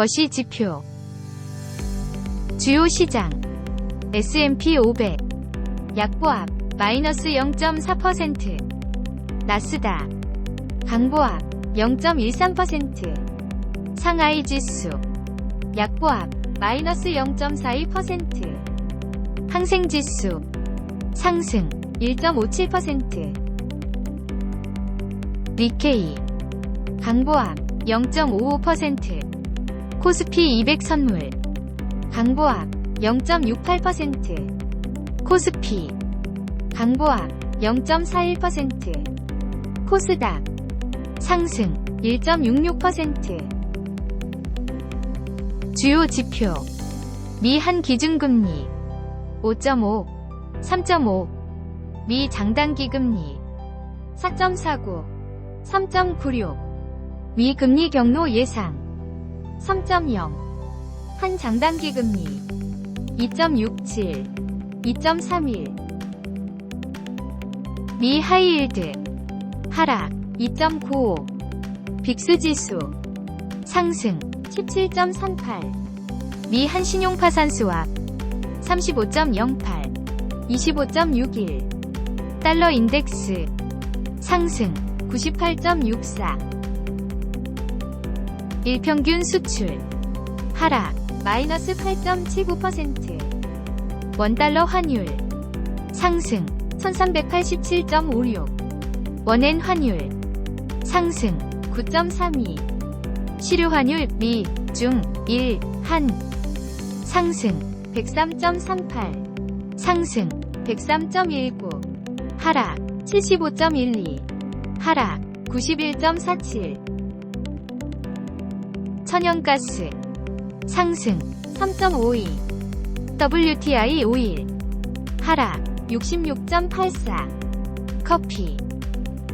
거시 지표. 주요 시장. S&P 500 약보합 마이너스 0.4% 나스닥. 강보합 0.13% 상하이 지수. 약보합 마이너스 0.42% 항생 지수. 상승 1.57% 리케이. 강보합 0.55% 코스피 200 선물. 강보합 0.68% 코스피 강보합 0.41% 코스닥 상승 1.66% 주요 지표. 미 한 기준금리 5.5 3.5 미 장단기 금리 4.49 3.96 미 금리 경로 예상 3.0 한 장단기 금리. 2.67 2.31 미 하이힐드. 하락. 2.95 빅스 지수. 상승. 17.38 미 한신용파산 수합 35.08 25.61 달러 인덱스. 상승. 98.64 일평균 수출. 하락 마이너스 8.79% 원달러 환율. 상승 1387.56 원엔 환율. 상승 9.32 시료 환율 미, 중, 일, 한. 상승 103.38 상승 103.19 하락 75.12 하락 91.47 천연가스 상승 3.52 WTI 오일 하락 66.84 커피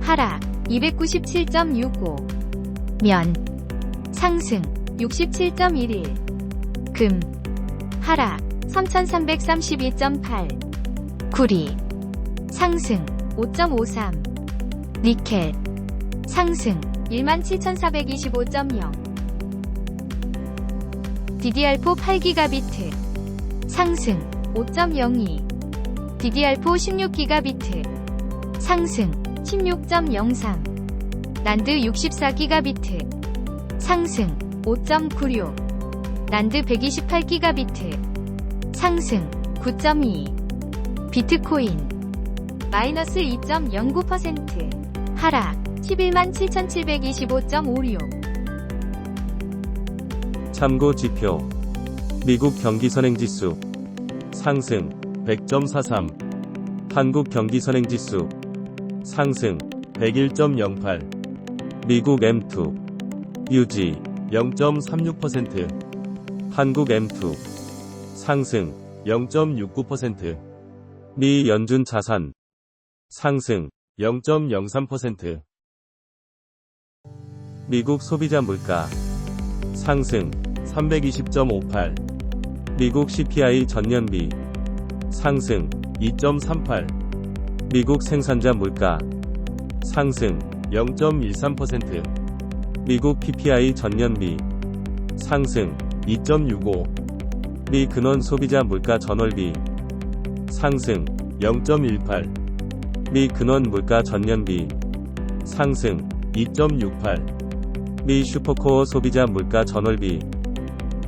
하락 297.65 면 상승 67.11 금 하락 3332.8 구리 상승 5.53 니켈 상승 17,425.0 DDR4 8기가비트. 상승 5.02 DDR4 16기가비트. 상승 16.03 난드 64기가비트. 상승 5.96 난드 128기가비트. 상승 9.2 비트코인 마이너스 2.09% 하락 11만 7,725.56 참고 지표. 미국 경기선행지수. 상승 100.43 한국 경기선행지수. 상승 101.08 미국 M2 유지 0.36% 한국 M2 상승 0.69%미 연준 자산. 상승 0.03% 미국 소비자 물가. 상승 320.58 미국 CPI 전년비. 상승 2.38 미국 생산자 물가. 상승 0.13% 미국 PPI 전년비. 상승 2.65미 근원 소비자 물가 전월비. 상승 0.18미 근원 물가 전년비. 상승 2.68미 슈퍼코어 소비자 물가 전월비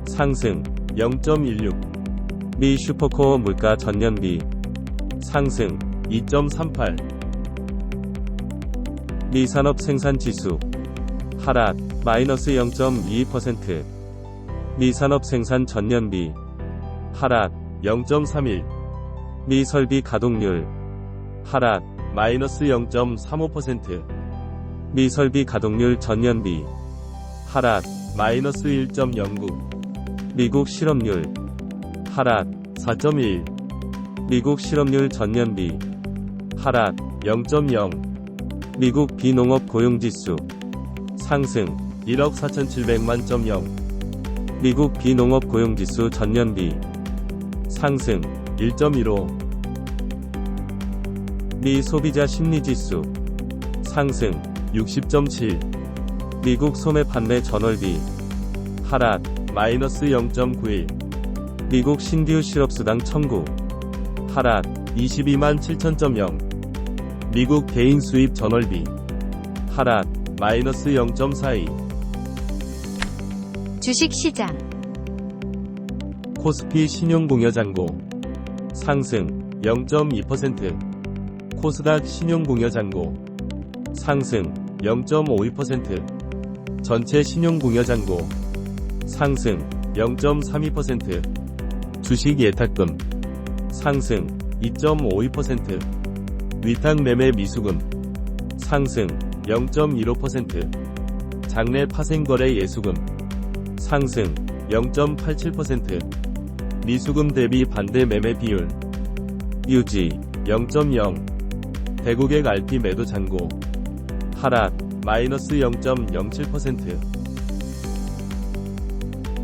상승 0.16 미 슈퍼코어 물가 전년비 상승 2.38 미 산업 생산 지수 하락 마이너스 0.22%. 미 산업 생산 전년비 하락 0.31. 미 설비 가동률 하락 마이너스 0.35%. 미 설비 가동률 전년비 하락 마이너스 1.09. 미국 실업률. 하락. 4.1. 미국 실업률 전년비. 하락. 0.0. 미국 비농업 고용지수. 상승. 1억 4,700만 점 0. 미국 비농업 고용지수 전년비. 상승. 1.15. 미 소비자 심리지수. 상승. 60.7. 미국 소매 판매 전월비. 하락 마이너스 0.91 미국 신규 실업수당 청구. 하락 22만 7천점0 미국 개인 수입 전월비. 하락 마이너스 0.42 주식시장, 코스피 신용공여잔고. 상승 0.2% 코스닥 신용공여잔고. 상승 0.52% 전체 신용공여잔고 상승 0.32% 주식 예탁금 상승 2.52% 위탁 매매 미수금 상승 0.15% 장내 파생거래 예수금 상승 0.87% 미수금 대비 반대 매매 비율 유지 0.0 대국액 RP 매도 잔고 하락 마이너스 0.07%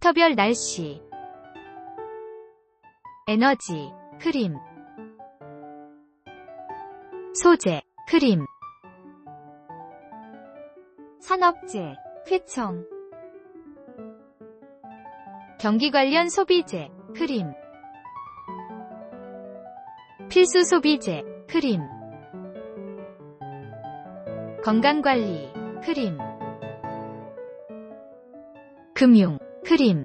섹터별 날씨, 에너지, 크림, 소재, 크림, 산업재, 쾌청, 경기 관련 소비재, 크림, 필수 소비재, 크림, 건강관리, 크림, 금융, 크림,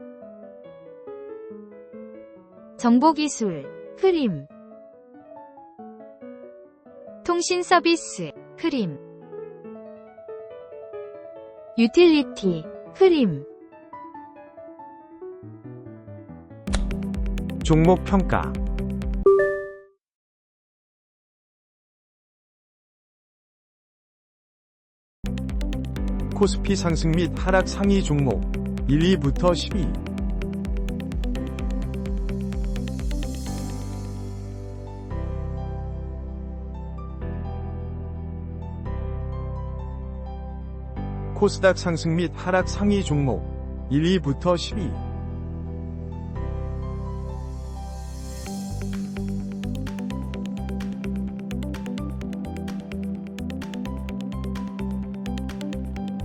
정보기술, 크림, 통신 서비스, 크림, 유틸리티, 크림, 종목 평가. 코스피 상승 및 하락 상위 종목 1위부터 10위 코스닥 상승 및 하락 상위 종목 1위부터 10위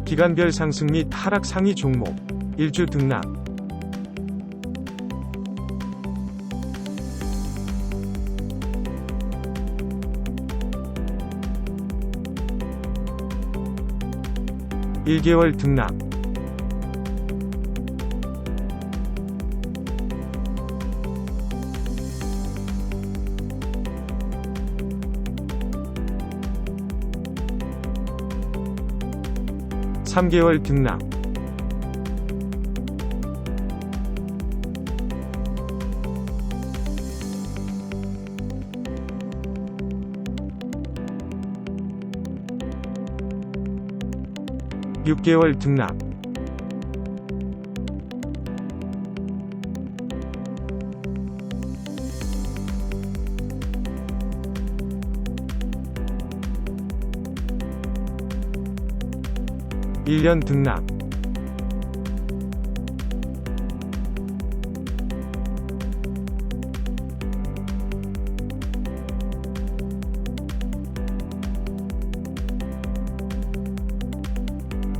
기간별 상승 및 하락 상위 종목 1주 등락. (1개월) 등락. (3개월) 등락 (6개월) 등락. (1년) 등락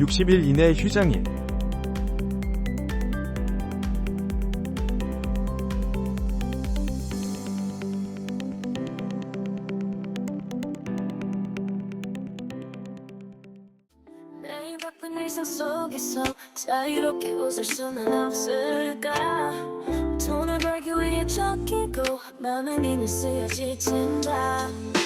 (60일) 이내 휴장일. 자유롭게 웃을 수는 없을까? 돈을 벌기 위해 쫓기고 마음은 텐다 TV가 이곳을